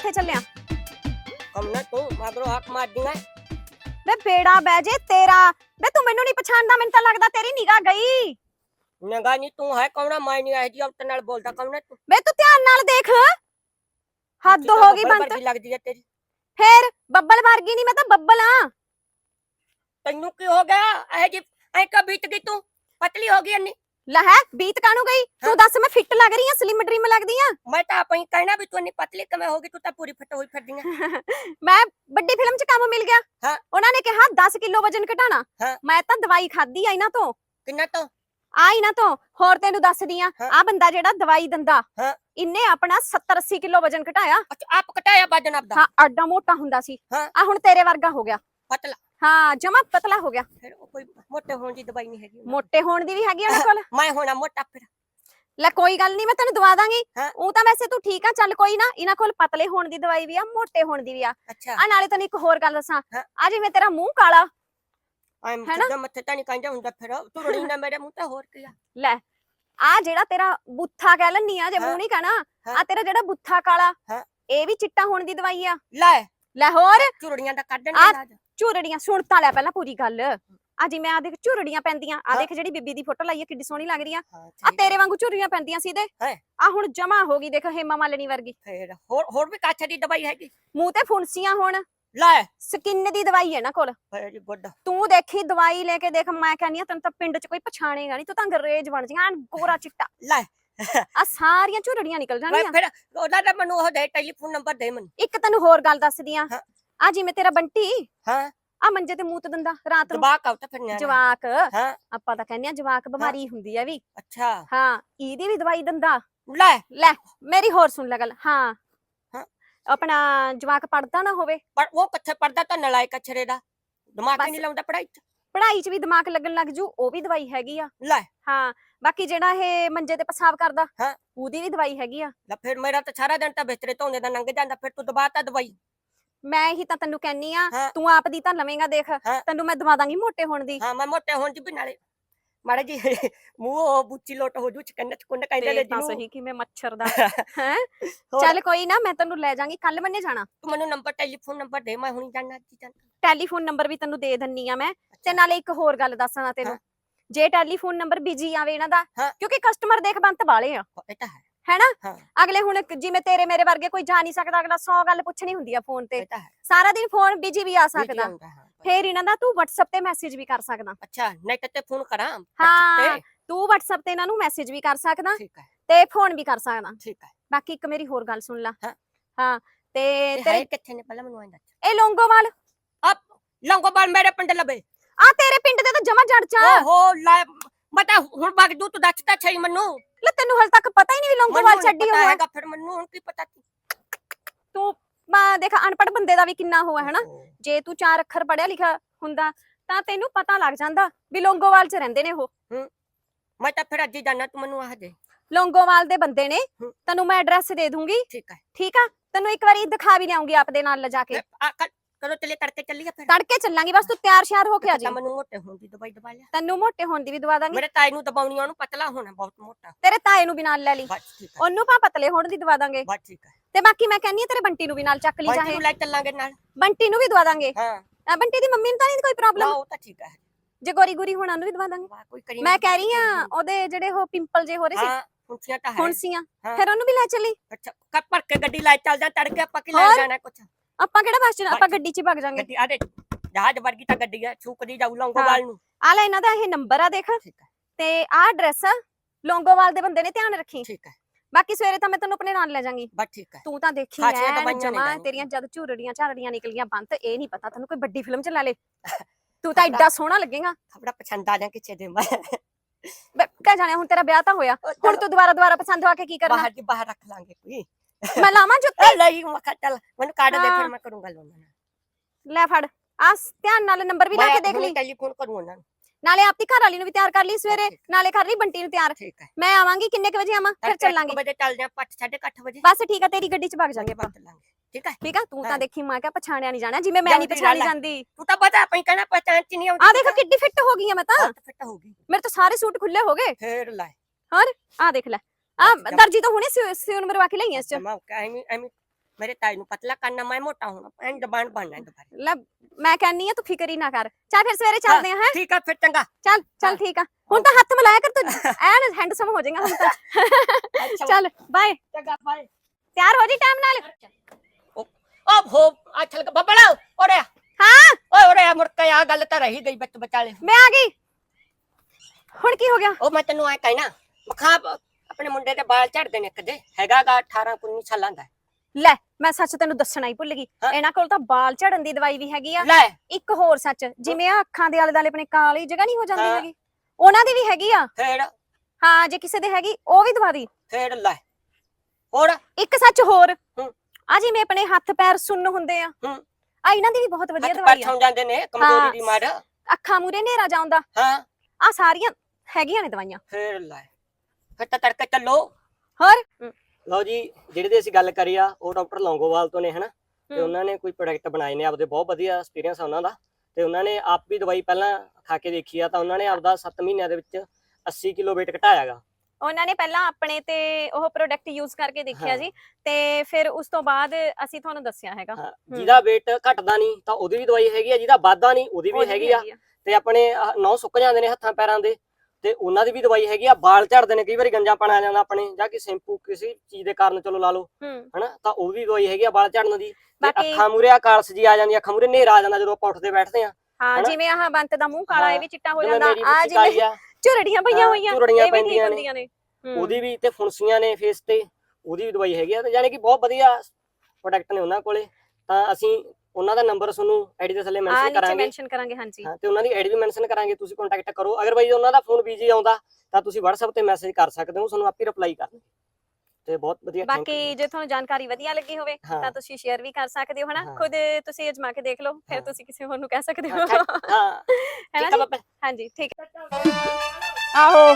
ਕਿੱਥੇ ਚੱਲਿਆ? ਕਮਨਾ ਤੂੰ ਮਗਰੋਂ ਹੱਕ ਮਾਰਦੀਆਂ ਵੇ ਬੇੜਾ ਬਹਿ ਜੇ ਤੇਰਾ। ਵੇ ਤੂੰ ਮੈਨੂੰ ਨਹੀਂ ਪਛਾਣਦਾ ਮੈਨੂੰ ਤਾਂ ਲੱਗਦਾ ਤੇਰੀ ਨਿਗਾਹ ਗਈ। ਨਗਾ ਨਹੀਂ ਤੂੰ ਹੈ ਕੌਣਾ ਮੈਂ ਨਹੀਂ ਆਈ ਜੀ ਔਰਤ ਨਾਲ ਬੋਲਦਾ ਕੌਣਾ ਤੂੰ। ਵੇ ਤੂੰ ਧਿਆਨ ਨਾਲ ਦੇਖ। ਹੱਦ ਹੋ ਗਈ ਬੱਬਲ ਬੰਤ ਲੱਗਦੀ ਹੈ ਤੇਰੀ। ਫੇਰ ਬੱਬਲ ਵਰਗੀ ਨਹੀਂ ਮੈਂ ਤਾਂ ਬੱਬਲ ਆ। ਤੈਨੂੰ ਕੀ ਹੋ ਗਿਆ? ਇਹ ਜੀ ਐ ਕਾ ਬੀਤ ਗਈ ਤੂੰ? ਪਤਲੀ ਹੋ ਗਈ ਅੰਨੀ ਲੈ ਹੈ ਬੀਤ ਕਾਨੂੰ ਗਈ? ਹਾਂ। ਤੂੰ ਦੱਸ ਮੈਂ ਫਿੱਟ ਲੱਗ ਰਹੀ ਆ ਸਲਿਮ ਡ੍ਰੀਮ ਲੱਗਦੀ ਆ ਮੈਂ ਤਾਂ ਆਪਣੀ ਕਹਿਣਾ ਵੀ ਤੂੰ ਇੰਨੀ ਪਤਲੀ ਕਿਵੇਂ ਹੋ ਗਈ ਤੂੰ ਤਾਂ ਪੂਰੀ ਫਿੱਟ ਹੋਈ ਫਿਰਦੀ ਹੈ ਮੈਂ ਵੱਡੀ ਫਿਲਮ 'ਚ ਕੰਮ ਮਿਲ ਗਿਆ। ਹਾਂ। ਉਹਨਾਂ ਨੇ ਕਿਹਾ 10 ਕਿਲੋ ਵਜਨ ਘਟਾਣਾ ਹਾਂ। ਮੈਂ ਤਾਂ ਦਵਾਈ ਖਾਦੀ ਆ ਇਹਨਾਂ ਤੋਂ। ਕਿੰਨਾ ਤੋਂ? ਆ ਇਹਨਾਂ ਤੋਂ। ਹੋਰ ਤੈਨੂੰ ਦੱਸਦੀ ਆ ਹਾਂ। ਆ ਬੰਦਾ ਜਿਹੜਾ ਦਵਾਈ ਦਿੰਦਾ। ਹਾਂ। ਇਹਨੇ ਆਪਣਾ 70 80 ਕਿਲੋ ਵਜਨ ਘਟਾਇਆ। ਅੱਛਾ ਆਪ ਕਟਾਇਆ ਵਜਨ ਆਪਦਾ? ਹਾਂ ਅੱਡਾ ਮੋਟਾ ਹੁੰਦਾ ਸੀ। ਹਾਂ। ਆ ਹੁਣ ਤੇਰੇ ਵਰਗਾ ਹੋ ਗਿਆ। ਪਤਲਾ। ਹਾਂ ਜਮਾ ਪਤਲਾ ਹੋ ਗਿਆ। ਫਿਰ ਉਹ ਕੋਈ ਮੋਟੇ ਹੋਣ ਦੀ ਦਵਾਈ ਨਹੀਂ ਹੈਗੀ ਮੋਟੇ ਹੋਣ ਦੀ ਵੀ ਹੈਗੀ ਉਹਨਾਂ ਕੋਲ? ਮੈਂ ਹੋਣਾ ਮੋਟਾ ਫਿਰ। ਲੈ ਕੋਈ ਗੱਲ ਨਹੀਂ ਮੈਂ ਤੈਨੂੰ ਦਵਾ ਦਾਂਗੀ। ਉਹ ਤਾਂ ਵੈਸੇ ਤੂੰ ਠੀਕ ਆ ਚੱਲ ਕੋਈ ਨਾ ਇਹਨਾਂ ਕੋਲ ਪਤਲੇ ਹੋਣ ਦੀ ਦਵਾਈ ਵੀ ਆ ਮੋਟੇ ਹੋਣ ਦੀ ਵੀ ਆ। ਆ ਨਾਲੇ ਤੈਨੂੰ ਇੱਕ ਹੋਰ ਗੱਲ ਦੱਸਾਂ। ਆ ਜਿਵੇਂ ਤੇਰਾ ਮੂੰਹ ਕਾਲਾ। ਨਾ? ਸਿੱਧਾ ਮੱਥੇ ਤਾਂ ਨਹੀਂ ਕਹਿੰਦਾ ਹੁੰਦਾ ਫਿਰ? ਤੂੰ ਰੜੀ ਨਾ ਮੇਰੇ ਮੂੰਹ ਤੇ ਹੋਰ ਕੀ ਆ? ਲੈ ਆ ਜਿਹੜਾ ਤੇਰਾ ਬੁੱਥਾ ਕਹਿ ਲੈਣੀ ਆ ਜੇ। ਮੂੰਹ ਨਹੀਂ ਕਹਿਣਾ। ਆ ਤੇਰਾ ਜਿਹੜਾ ਬੁੱਥਾ ਕਾਲਾ। ਇਹ ਵੀ ਚਿੱਟਾ ਹੋਣ ਦੀ ਦਵਾਈ ਆ। ਲੈ। ਲੈ ਹੋਰ? ਚੁਰੜੀਆਂ ਦਾ ਕੱਢਣ ਦੇ ਇਲਾਜ। ਝੁਰੜੀਆਂ ਸੁਣ ਤਾਂ ਲੈ ਪਹਿਲਾਂ ਪੂਰੀ ਗੱਲ। ਆ ਜਿਵੇਂ ਆ ਦੇਖ ਝੁਰੜੀਆਂ ਪੈਂਦੀਆਂ ਆ ਹਾਂ। ਦੇਖ ਜਿਹੜੀ ਬੀਬੀ ਦੀ ਫੋਟੋ ਲਾਈ ਆ ਕਿੱਡੀ ਸੋਹਣੀ ਲੱਗ ਰਹੀ ਆ ਹਾਂ ਆ। ਤੇਰੇ ਵਾਂਗੂ ਝੁਰੜੀਆਂ ਪੈਂਦੀਆਂ ਸੀ ਦੇ ਹੈਂ। ਆ ਹੁਣ ਜਮਾ ਹੋ ਗਈ ਦੇਖ ਹੇਮਾ ਮਾਲਣੀ ਵਰਗੀ। ਫਿਰ ਹੋਰ ਹੋਰ ਵੀ ਕਾਛੇ ਦੀ ਦਵਾਈ ਹੈਗੀ? ਮੂੰਹ ਤੇ ਫੁੰਸੀਆਂ ਹੁਣ। ਲੈ। ਸਕਿਨ ਦੀ ਦਵਾਈ ਹੈ ਨਾ ਕੋਲ। Very good. ਤੂੰ ਦੇਖੀ ਦਵਾਈ ਲੈ ਕੇ ਦੇਖ ਮੈਂ ਕਹਿੰਦੀ ਆ ਤੈਨੂੰ ਤਾਂ ਪਿੰਡ 'ਚ ਕੋਈ ਪਛਾਣੇਗਾ ਨਹੀਂ ਤੂੰ ਤਾਂ ਅੰਗਰੇਜ਼ ਬਣ ਜਾਏਗਾ ਐਨ ਗੋਰਾ ਚਿੱਟਾ। ਲੈ। ਆ ਸਾਰੀਆਂ ਝੁਰੜੀਆਂ ਨਿਕਲ ਮੈਂ ਜਾਣਗੀਆਂ। ਫਿਰ ਉਹਦਾ ਤਾਂ ਮੈਨੂੰ ਉਹ ਦੇ ਟੈਲੀਫੋਨ ਨੰਬਰ ਦੇ ਮੈਨੂੰ। ਇੱਕ ਤੈਨੂੰ ਹੋਰ ਗੱਲ ਦੱਸਦੀ ਆ ਹਾਂ। ਆ ਜਿਵੇਂ ਤੇਰਾ ਬੰਟੀ। ਹਾਂ? ਆ ਮੰਜੇ ਤੇ ਮੂਤ ਦਿੰਦਾ ਰਾਤ ਨੂੰ। ਜਵਾਕ ਆਉ ਤਾਂ ਫਿਰ ਨਿਆਣਾ। ਜਵਾਕ। ਹਾਂ? ਆਪਾਂ ਤਾਂ ਕਹਿੰਦੇ ਆ ਜਵਾਕ ਬਿਮਾਰੀ ਹੁੰਦੀ ਆ ਵੀ। ਅੱਛਾ। ਹਾਂ ਇਹਦੀ ਵੀ ਦਵਾਈ ਦਿੰਦਾ। ਲੈ। ਲੈ ਮੇਰੀ ਹੋਰ ਸੁਣ ਲੈ ਗੱਲ। ਹਾਂ। ਆਪਣਾ ਜਵਾਕ ਪੜਦਾ ਨਾ ਹੋਵੇ। ਪਰ ਉਹ ਕਿੱਥੇ ਪੜਦਾ ਤਾਂ ਨਲਾਇਕ ਅਛਰੇ ਦਾ। ਦਿਮਾਗ। ਨਹੀਂ ਲਾਉਂਦਾ ਪੜਾਈ ਚ। ਪੜ੍ਹਾਈ 'ਚ ਵੀ ਦਿਮਾਗ ਲੱਗਣ ਲੱਗ ਜੂ ਉਹ ਵੀ ਦਵਾਈ ਹੈਗੀ ਆ। ਲੈ। ਹਾਂ ਬਾਕੀ ਜਿਹੜਾ ਇਹ ਮੰਜੇ ਤੇ ਪਿਸ਼ਾਬ ਕਰਦਾ ਹਾਂ। ਉਹਦੀ ਵੀ ਦਵਾਈ ਹੈਗੀ ਆ। ਲੈ ਫਿਰ ਮੇਰਾ ਤਾਂ ਸਾਰਾ ਦਿਨ ਤਾਂ ਬਿਸਤਰੇ ਧੋਂਦੇ ਦਾ ਲੰਘ ਜਾਂਦਾ ਫਿਰ ਤੂੰ ਦਬਾ ਤਾ ਦਵਾਈ। ਮੈਂ ਹੀ ਤਾਂ ਤੈਨੂੰ ਕਹਿੰਨੀ ਆ ਹਾਂ। ਤੂੰ ਆਪ ਦੀ ਤਾਂ ਲਵੇਂਗਾ ਦੇਖ ਹਾਂ। ਤੈਨੂੰ ਮੈਂ ਦਵਾ ਦਾਂਗੀ ਮੋਟੇ ਹੋਣ ਦੀ। ਹਾਂ ਮੈਂ ਮੋਟੇ ਹੋਣ ਦੀ ਵੀ ਨਾਲੇ ਮਾੜੇ ਜੀ ਮੂੰਹ ਉਹ ਬੁੱਚੀ ਲੋਟ ਹੋ ਜੂ ਚਕੰਨ ਚਕੁੰਨ ਕਹਿੰਦੇ ਨੇ ਦੇਖ ਤਾਂ ਜਿਹਨੂੰ। ਸਹੀ ਕਿਵੇਂ ਮੱਛਰ ਦਾ। ਹੈ? ਹੋਰ, ਚੱਲ ਕੋਈ ਨਾ ਮੈਂ ਤੈਨੂੰ ਲੈ ਜਾਾਂਗੀ ਕੱਲ ਬੰਨੇ ਜਾਣਾ। ਤੂੰ ਮੈਨੂੰ ਨੰਬਰ ਟੈਲੀਫੋਨ ਨੰਬਰ ਦੇ ਮੈਂ ਹੁਣੀ ਜਾਣਾ ਅੱਜ ਹੀ ਜਾਣਾ। ਟੈਲੀਫੋਨ ਨੰਬਰ ਵੀ ਤੈਨੂੰ ਦੇ ਦਿੰਨੀ ਆ ਮੈਂ ਤੇ ਨਾਲੇ ਇੱਕ ਹੋਰ ਗੱਲ ਦੱਸਣਾ ਤੈਨੂੰ। ਹਾਂ। ਜੇ ਟੈਲੀਫੋਨ ਨੰਬਰ ਬਿਜ਼ੀ ਆਵੇ ਇਹਨਾਂ ਦਾ ਹਾਂ। ਕਿਉਂਕਿ ਕਸਟਮਰ ਦੇਖ ਬੰਤ ਵਾਲੇ ਆ। ਇਹ ਤਾਂ ਹੈ। ਹੈਨਾ? ਅਗਲੇ ਹੁਣ ਇੱਕ ਜਿਵੇਂ ਤੇਰੇ ਮੇਰੇ ਵਰਗੇ ਕੋਈ ਜਾ ਨਹੀਂ ਸਕਦਾ ਅਗਲਾ 100 ਗੱਲ ਪੁੱਛਣੀ ਹੁੰਦੀ ਆ ਫੋਨ ਤੇ। ਇਹ ਤਾਂ ਹੈ। ਸਾਰਾ ਦਿਨ ਫੋਨ ਬਿਜ਼ੀ ਵੀ ਆ ਸਕਦਾ। ਫੇਰ ਇਹਨਾਂ ਦਾ ਤੂੰ WhatsApp ਤੇ ਮੈਸੇਜ ਵੀ ਕਰ ਸਕਦਾ। ਅੱਛਾ ਨੈਟ ਤੇ ਫੋਨ ਕਰਾਂ? ਹਾਂ। WhatsApp ਤੂੰ? WhatsApp ਤੇ ਇਹਨਾਂ ਨੂੰ ਮੈਸੇਜ ਵੀ ਕਰ ਸਕਦਾ ਤੇ? ਠੀਕ ਹੈ। ਤੇ ਫੋਨ ਵੀ ਕਰ ਸਕਦਾ। ਠੀਕ ਹੈ। ਬਾਕੀ ਇੱਕ ਮੇਰੀ ਹੋਰ ਗੱਲ ਸੁਣ ਲੈ। ਹਾਂ। ਹਾਂ ਤੇ ਇਹ ਤੇਰੇ ਹੈ ਕਿੱਥੇ ਨੇ? ਪਹਿਲਾਂ ਮੈਨੂੰ ਆਂਦਾ ਇਹ ਲੋਂਗੋਵਾਲ। ਆਪ ਲੰਗੋਵਾਲ ਮੇਰੇ ਪਿੰਡ ਲਵੇ ਆ ਤੇਰੇ ਪਿੰਡ ਦੇ ਤਾਂ ਜਮਾ ਜੜ ਚਾ ਓਹੋ ਲੈ ਬਤਾ ਹੁਣ ਬਗ ਦੂ ਤੂੰ ਦੱਸਦਾ ਛਈ ਮੈਨੂੰ। ਲੈ ਤੈਨੂੰ ਹਲ ਤੱਕ ਪਤਾ ਹੀ ਨਹੀਂ ਵੀ ਲੋਂਗੋਵਾਲ ਨੀ ਛੱਡੀ ਹੋਇਆ। ਹੈਗਾ ਫਿਰ ਮੈਨੂੰ ਹੁਣ ਕੀ ਪਤਾ ਸੀ ਤੂੰ ਮੈਂ ਦੇਖ ਅਨਪੜ੍ਹ ਬੰਦੇ ਦਾ ਵੀ ਕਿੰਨਾ ਹੋਇਆ ਹੈਨਾ? ਓਹੋ, ਜੇ ਤੂੰ ਚਾਰ ਅੱਖਰ ਪੜਿਆ ਲਿਖਿਆ ਹੁੰਦਾ ਤਾਂ ਤੈਨੂੰ ਪਤਾ ਲੱਗ ਜਾਂਦਾ ਵੀ ਲੋਂਗੋਵਾਲ 'ਚ ਰਹਿੰਦੇ ਨੇ ਉਹ। ਮੈਂ ਤਾਂ ਫਿਰ ਅੱਜ ਹੀ ਜਾਣਾ ਤੂੰ ਮੈਨੂੰ ਆਹ ਦੇ ਲੋਂਗੋਵਾਲ ਦੇ ਬੰਦੇ ਨੇ ਹੂੰ। ਤੈਨੂੰ ਮੈਂ ਐਡਰੈਸ ਦੇ ਦੂੰਗੀ। ਠੀਕ ਹੈ। ਠੀਕ ਆ? ਤੈਨੂੰ ਇੱਕ ਵਾਰੀ ਦਿਖਾ ਵੀ ਲਿਆਉਂਗੀ ਆਪਦੇ ਨਾਲ ਲਿਜਾ ਕੇ। ਆ ਕਦੋਂ ਚਲੇ ਤੜਕੇ ਚੱਲੀਏ ਫਿਰ? ਤੜਕੇ ਚੱਲਾਂਗੀ ਬਸ ਤੂੰ ਤਿਆਰ ਸ਼ਿਆਰ ਹੋ ਕੇ ਆ ਜੀ ਮੈਨੂੰ ਮੋਟੇ ਹੋਣ ਦੀ ਦਵਾਈ ਦਵਾ ਲਿਆ। ਤੈਨੂੰ ਮੋਟੇ ਹੋਣ ਦੀ ਵੀ ਦਵਾ ਦਾਂਗੀ। ਮੇਰੇ ਤਾਈ ਨੂੰ ਦਬਾਉਣੀ ਆ, ਉਹਨੂੰ ਪਤਲਾ ਹੋਣਾ ਬਹੁਤ ਮੋਟਾ। ਤੇਰੇ ਤਾਏ ਨੂੰ ਵੀ ਨਾਲ ਲੈ ਲਈ। ਬਸ ਠੀਕ ਹੈ ਉਹਨੂੰ ਪਾ ਪਤਲੇ ਹੋਣ ਦੀ ਦਵਾ ਦਾਂਗੇ। ਬਸ ਠੀਕ ਹੈ ਤੇ ਬਾਕੀ ਮੈਂ ਕਹਿੰਨੀ ਆ ਤੇਰੇ ਬੰਟੀ ਨੂੰ ਵੀ ਨਾਲ ਚੱਕ ਲਈ ਬੰਟੀ ਚਾਹੇ ਨੂੰ ਲੈ ਚੱਲਾਂਗੇ ਨਾਲ। ਬੰਟੀ ਨੂੰ ਵੀ ਦਵਾ ਦਾਂਗੇ। ਹਾਂ। ਆ ਬੰਟੀ ਦੀ ਮੰਮੀ ਨੂੰ ਤਾਂ ਨਹੀਂ ਕੋਈ ਨਾ ਪ੍ਰੋਬਲਮ ਉਹ ਤਾਂ ਠੀਕ ਹੈ ਜੇ ਗੋਰੀ ਗੋਰੀ ਹੋਣਾ ਨੂੰ ਵੀ ਦਵਾ ਦਾਂਗੇ। ਵਾਹ ਕੋਈ ਕਰੀ ਮੈਂ ਕਹਿ ਰਹੀ ਆ ਉਹਦੇ ਜਿਹੜੇ ਉਹ ਪਿੰਪਲ ਜੇ ਹੋ ਰਹੇ ਸੀ। ਹਾਂ ਹੁੰਸੀਆਂ ਤਾਂ ਹੈ। ਫੁੰਸੀਆਂ ਹਾਂ। ਫਿਰ ਉਹਨੂੰ ਵੀ ਲੈ ਚੱਲੀ। ਅੱਛਾ ਕੱਪ ਭਰ ਕੇ ਗੱਡੀ ਲੈ ਚੱਲ ਜਾ ਤੜਕੇ ਆਪਾਂ ਕੀ ਲੈ ਹੋਰ? ਜਾਣਾ ਕੁਛ? ਆਪਾਂ ਕਿਹੜਾ ਬੱਸ ਚ ਆਪਾਂ। ਗੱਡੀ 'ਚ ਹੀ ਭੱਗ ਜਾਾਂਗੇ ਗੱਡੀ ਆਦੇ ਜਹਾਜ਼ ਵਰਗੀ ਤਾਂ ਗੱਡੀ ਹੈ ਛੂਕਦੀ ਜਾਊ ਲੰਗੋਵਾਲ ਨੂੰ। ਆ ਲੈ ਇਹਨਾਂ ਦਾ ਇਹ ਨੰਬਰ ਆ ਦੇਖ। ਠੀਕ ਹੈ ਤੇ ਆਹ ਐਡਰੈਸ ਲੋਂਗੋਵਾਲ ਦੇ ਬੰਦੇ ਨੇ ਧਿਆਨ ਰੱਖੀ। ਠੀਕ ਹੈ ਬਾਕੀ ਸਵੇਰੇ ਤਾਂ ਮੈਂ ਤੈਨੂੰ ਆਪਣੇ ਨਾਲ ਲੈ ਜਾਾਂਗੀ ਬਸ ਠੀਕ ਹੈ ਤੂੰ ਤਾਂ ਦੇਖੀ ਜਮਾ ਜਾਣੀ। ਤੇਰੀਆਂ ਜਦ ਝੂਰੜੀਆਂ ਝਾਰੜੀਆਂ ਨਿਕਲੀਆਂ ਬੰਦ ਇਹ ਨਹੀਂ ਪਤਾ ਤੈਨੂੰ ਕੋਈ ਵੱਡੀ ਫਿਲਮ ਚ ਲੈ ਲੇ। ਤੂੰ ਤਾਂ ਐਡਾ ਸੋਹਣਾ ਲੱਗੇਗਾ। ਖਬੜਾ ਪਸੰਦ ਆ ਜਾ ਕਿਸੇ ਦੇ ਮੈਂ। ਕਹਿ ਜਾਣਿਆ ਹੁਣ ਤੇਰਾ ਵਿਆਹ ਤਾਂ ਹੋਇਆ। ਹੁਣ ਤੂੰ ਦੁਬਾਰਾ ਦੁਬਾਰਾ ਪਸੰਦ ਆ ਕੇ ਕੀ ਕਰਨਾ? ਬਾਹਰ ਦੀ ਬਾਹਰ ਰੱਖ ਲਾਂਗੇ ਕੋਈ। ਮੈਂ ਲਾਵਾਂ ਜੁੱਤੀ ਇਹ ਲਈ ਮੈਂ ਕਿਹਾ ਚੱਲ ਮੈਨੂੰ ਕਾਰਡ ਦੇ ਹਾਂ। ਫਿਰ ਮੈਂ ਕਰੂੰਗਾ ਲੋਨਾਂ ਨਾਲ ਲੈ ਫੜ ਆ ਧਿਆਨ ਨਾਲ ਨੰਬਰ ਵੀ ਲਾ ਕੇ ਦੇਖ ਲਈ ਟੈਲੀਫੋਨ ਕਰੂੰ ਉਹਨਾਂ ਨੂੰ ਨਾਲੇ ਆਪਦੀ ਘਰ ਵਾਲੀ ਨੂੰ ਵੀ ਤਿਆਰ ਕਰ ਲਈ ਸਵੇਰੇ ਠੀਕ ਨਾਲੇ ਕਰ ਲਈ ਬੰਟੀ ਨੂੰ ਤਿਆਰ ਠੀਕ ਹੈ ਮੈਂ ਆਵਾਂਗੀ ਕਿੰਨੇ ਕੁ ਵਜੇ ਆਵਾਂ ਫਿਰ ਤੜਕੇ ਅੱਠ ਚੱਲਾਂਗੇ ਵਜੇ ਚੱਲਦੇ ਆਪਾਂ 8:30 ਵਜੇ ਬਸ ਠੀਕ ਆ ਤੇਰੀ ਗੱਡੀ 'ਚ ਭੱਗ ਜਾਾਂਗੇ ਆਪਾਂ ਬਾਤ ਲਾਂਗੇ ਠੀਕ ਹੈ ਠੀਕ ਆ ਤੂੰ ਤਾਂ ਹਾਂ। ਦੇਖੀ ਮੈਂ ਕਿਹਾ ਪਛਾਣਿਆ ਨਹੀਂ ਜਾਣਾ ਜਿਵੇਂ ਮੈਂ ਨਹੀਂ ਜਲਦੀ ਪਛਾਣੀ ਨਾਲ ਆ। ਜਾਂਦੀ ਤੂੰ ਤਾਂ ਪਤਾ ਆਪਣੀ ਕਹਿਣਾ ਪਛਾਣ ਚ ਨਹੀਂ ਆਉਂਦੀ ਆ ਦੇਖ ਕਿੱਡੀ ਫਿੱਟ ਹੋ ਗਈ ਆ ਮੈਂ ਤਾਂ ਬਹੁਤ ਫਿੱਟ ਹੋ ਗਈ ਮੇਰੇ ਤਾਂ ਸਾਰੇ ਸੂਟ ਖੁੱਲੇ ਹੋ ਗਏ ਫੇਰ ਲੈ ਆ ਦੇਖ ਲੈ ਤੋਂ ਹੁਣੇ ਸਿਉ- ਸਿਉਣ ਮਰਵਾ ਕੇ ਲਈ ਇਸ ਚ ਮੈਂ ਐਵੇਂ ਐਵੇਂ ਮੇਰੇ ਤਾਈ ਨੂੰ ਪਤਲਾ ਕਰਨਾ ਮੈਂ ਮੋਟਾ ਹੋਣਾ ਐਂ ਦਬਾਨ ਬਣਨਾ ਹੈ ਦੁਬਾਰਾ ਲੈ ਮੈਂ ਕਹਿੰਨੀ ਆ ਤੂੰ ਫਿਕਰ ਹੀ ਨਾ ਕਰ ਚੱਲ ਫਿਰ ਸਵੇਰੇ ਚੱਲਦੇ ਆ ਹੈ ਠੀਕ ਆ ਫਿਰ ਚੰਗਾ ਚੱਲ ਚੱਲ। ਠੀਕ ਆ ਹੁਣ ਤਾਂ ਹੱਥ ਮਿਲਾਇਆ ਕਰ ਤੂੰ ਐਨ ਹੈਂਡਸਮ ਹੋ ਜਾਏਗਾ ਹੁਣ ਤਾਂ ਚੱਲ ਬਾਏ ਚੰਗਾ ਬਾਏ ਤਿਆਰ ਹੋ ਜੀ ਟਾਈਮ ਨਾਲ ਓ ਹੋ ਅੱਛਲ ਬੱਬੜਾ ਓਰੇ। ਹਾਂ ਓਏ ਓਰੇ ਆ ਮੁੜ ਕੇ ਆ ਗੱਲ ਤਾਂ ਰਹੀ ਗਈ ਬੱਚ ਬਚਾਲੇ ਮੈਂ ਆ ਗਈ ਹੁਣ ਕੀ ਹੋ ਗਿਆ ਉਹ ਮੈਂ ਤੈਨੂੰ ਐ ਕਹਿਣਾ ਮਖਾ ਆਪਣੇ ਮੁੰਡੇ ਦੇ ਵਾਲ ਝੜਦੇ ਨੇ ਕਦੇ ਹੈਗਾਗਾ 18 19 ਸਾਲਾਂ ਦਾ। ਲੈ ਮੈਂ ਸੱਚ ਤੈਨੂੰ ਦੱਸਣਾ ਹੀ ਭੁੱਲ ਗਈ। ਹਾਂ। ਇਹਨਾਂ ਕੋਲ ਤਾਂ ਬਾਲ ਝੜਨ ਦੀ ਦਵਾਈ ਵੀ ਹੈਗੀ ਆ। ਲੈ। ਇੱਕ ਹੋਰ ਸੱਚ ਜਿਵੇਂ ਆ ਅੱਖਾਂ ਦੇ ਆਲੇ ਦਾਲੇ ਆਪਣੇ ਕਾਲੀ ਜਗ੍ਹਾ ਨਹੀਂ ਹੋ ਜਾਂਦੀ ਹਾਂ। ਹੈਗੀ। ਉਹਨਾਂ ਦੀ ਵੀ ਹੈਗੀ ਆ। ਫੇਰ ਹਾਂ ਜੇ ਕਿਸੇ ਦੇ ਹੈਗੀ ਉਹ ਵੀ ਦਵਾ ਦੀ। ਫੇਰ ਲੈ। ਹੋਰ? ਇੱਕ ਸੱਚ ਹੋਰ। ਹੂੰ। ਆ ਜਿਵੇਂ ਆਪਣੇ ਹੱਥ ਪੈਰ ਸੁੰਨ ਹੁੰਦੇ ਆ। ਹੂੰ। ਆ ਇਹਨਾਂ ਦੀ ਵੀ ਬਹੁਤ ਵਧੀਆ ਹੱਥ ਦਵਾਈ ਪੈਰ ਆ। ਸੌਂ ਜਾਂਦੇ ਨੇ ਕਮਜ਼ੋਰੀ ਹਾਂ। ਦੀ ਮਾਰ। ਅੱਖਾਂ ਮੂਰੇ ਹਨੇਰਾ ਜਾਉਂਦਾ। ਹਾਂ। ਆ ਸਾਰੀਆਂ ਹੈਗੀਆਂ ਨੇ ਦਵਾਈਆਂ। ਫੇਰ ਲੈ। ਫਿਰ ਤਾਂ ਤੜਕੇ ਚੱਲੋ। ਹੋਰ? ਲਓ ਜੀ ਜਿਹੜੇ ਦੀ ਅਸੀਂ ਗੱਲ ਕਰੀ ਆ ਉਹ ਡਾਕਟਰ ਲੌਂਗੋਵਾਲ ਤੋਂ ਨੇ ਹਨਾ? ਤੇ। ਉਹਨਾਂ ਨੇ ਕੋਈ ਪ੍ਰੋਡਕਟ ਬਣਾਏ ਨੇ ਆਪਦੇ ਬਹੁਤ ਵਧੀਆ ਐਕਸਪੀਰੀਅੰਸ ਆ ਉਹਨਾਂ ਦਾ। ਤੇ ਉਹਨਾਂ ਨੇ ਆਪ ਵੀ ਦਵਾਈ ਪਹਿਲਾਂ ਖਾ ਕੇ ਦੇਖੀ ਆ ਤਾਂ ਉਹਨਾਂ ਨੇ ਆਪਦਾ 7 ਮਹੀਨਿਆਂ ਦੇ ਵਿੱਚ 80 ਕਿਲੋ weight ਘਟਾਇਆਗਾ ਉਹਨਾਂ ਨੇ ਪਹਿਲਾਂ ਆਪਣੇ ਤੇ ਉਹ ਪ੍ਰੋਡਕਟ ਯੂਜ਼ ਕਰਕੇ ਦੇਖਿਆ। ਜੀ ਤੇ ਫਿਰ ਉਸ ਤੋਂ ਬਾਅਦ ਅਸੀਂ ਤੁਹਾਨੂੰ ਦੱਸਿਆ ਹੈਗਾ। ਜਿਹਦਾ weight ਘਟਦਾ ਨਹੀਂ ਤਾਂ ਉਹਦੀ ਵੀ ਦਵਾਈ ਹੈਗੀ ਆ ਜਿਹਦਾ ਵੱਧਦਾ ਨਹੀਂ ਉਹਦੀ ਵੀ ਹੈਗੀ ਆ। ਤੇ ਆਪਣੇ ਨੌ ਸੁੱਕ ਜਾਂਦੇ ਨੇ ਹੱਥਾਂ ਪੈਰਾਂ ਦੇ। ਤੇ ਉਹਨਾਂ ਦੀ ਵੀ ਦਵਾਈ ਹੈਗੀ ਆ ਵਾਲ ਝੜਦੇ ਨੇ ਕਈ ਵਾਰੀ ਗੰਜਾਪਣ ਆ ਜਾਂਦਾ ਆਪਣੇ ਜਾਂ ਕਿ ਸ਼ੈਂਪੂ ਕਿਸੇ ਚੀਜ਼ ਦੇ ਕਾਰਨ ਚਲੋ ਲਾ ਲਓ ਹਨਾ ਤਾਂ ਉਹ ਵੀ ਦਵਾਈ ਹੈਗੀ ਆ ਵਾਲ ਝੜਨ ਦੀ ਤੇ ਅੱਖਾਂ ਮੂਰੇ ਆ ਕਾਲਸ ਜੀ ਆ ਜਾਂਦੀ ਅੱਖਾਂ ਮੂਰੇ ਹਨੇਰਾ ਆ ਜਾਂਦਾ ਜਦੋਂ ਆਪਾਂ ਉੱਠਦੇ ਬੈਠਦੇ ਆ ਹਾਂ? ਜਿਵੇਂ ਆਹ ਬੰਤ ਦਾ ਮੂੰਹ ਕਾਲਾ ਇਹ ਵੀ ਚਿੱਟਾ ਹੋ ਜਾਂਦਾ ਆ ਜਿਵੇਂ ਝੁਰੜੀਆਂ ਪਈਆਂ ਹੋਈਆਂ ਇਹ ਵੀ ਠੀਕ। ਹੁੰਦੀਆਂ ਨੇ। ਉਹਦੀ ਵੀ ਤੇ ਫੁੰਸੀਆਂ ਨੇ ਫੇਸ ਤੇ ਉਹਦੀ ਵੀ ਦਵਾਈ ਹੈਗੀ ਆ ਤੇ ਯਾਨੀ ਕਿ ਬਹੁਤ ਵਧੀਆ ਪ੍ਰੋਡਕਟ ਨੇ ਉਹਨਾਂ ਕੋਲੇ ਤਾਂ ਅਸੀਂ ਉਹਨਾਂ ਦਾ ਨੰਬਰ ਤੁਹਾਨੂੰ ਆਈਡੀ ਦੇ ਥੱਲੇ ਆ ਮੈਂਸ਼ਨ ਨੀਚੇ ਕਰਾਂਗੇ। ਮੈਂਸ਼ਨ ਕਰਾਂਗੇ ਹਾਂਜੀ। ਹਾਂ ਤੇ ਉਹਨਾਂ ਦੀ ਆਈਡੀ ਵੀ ਮੈਂਸ਼ਨ ਕਰਾਂਗੇ ਤੁਸੀਂ ਕੰਟੈਕਟ ਕਰੋ। ਅਗਰ ਬਾਈ ਉਹਨਾਂ ਦਾ ਫੋਨ ਬੀਜੀ ਆਉਂਦਾ ਤਾਂ ਤੁਸੀਂ WhatsApp ਤੇ ਮੈਸੇਜ ਕਰ ਸਕਦੇ ਹੋ ਤੁਹਾਨੂੰ ਆਪੇ ਰਿਪਲਾਈ ਕਰਨਗੇ ਤੇ ਬਹੁਤ ਵਧੀਆ thank you ਬਾਕੀ ਜੇ ਤੁਹਾਨੂੰ ਜਾਣਕਾਰੀ ਵਧੀਆ ਲੱਗੀ ਹੋਵੇ ਹਾਂ। ਤਾਂ ਤੁਸੀਂ ਸ਼ੇਅਰ ਵੀ ਕਰ ਸਕਦੇ ਹੋ ਹਨਾ? ਹਾਂ। ਖੁਦ ਤੁਸੀਂ ਅਜਮਾ ਕੇ ਦੇਖ ਲਓ ਫਿਰ ਹਾਂ। ਤੁਸੀਂ ਕਿਸੇ ਹੋਰ ਨੂੰ ਕਹਿ ਸਕਦੇ ਹਾਂ, ਹੋ। ਹਾਂ। ਠੀਕ ਆ ਜੀ? ਬਾਬਾ ਹਾਂਜੀ ਠੀਕ ਹੈ। ਆਹੋ।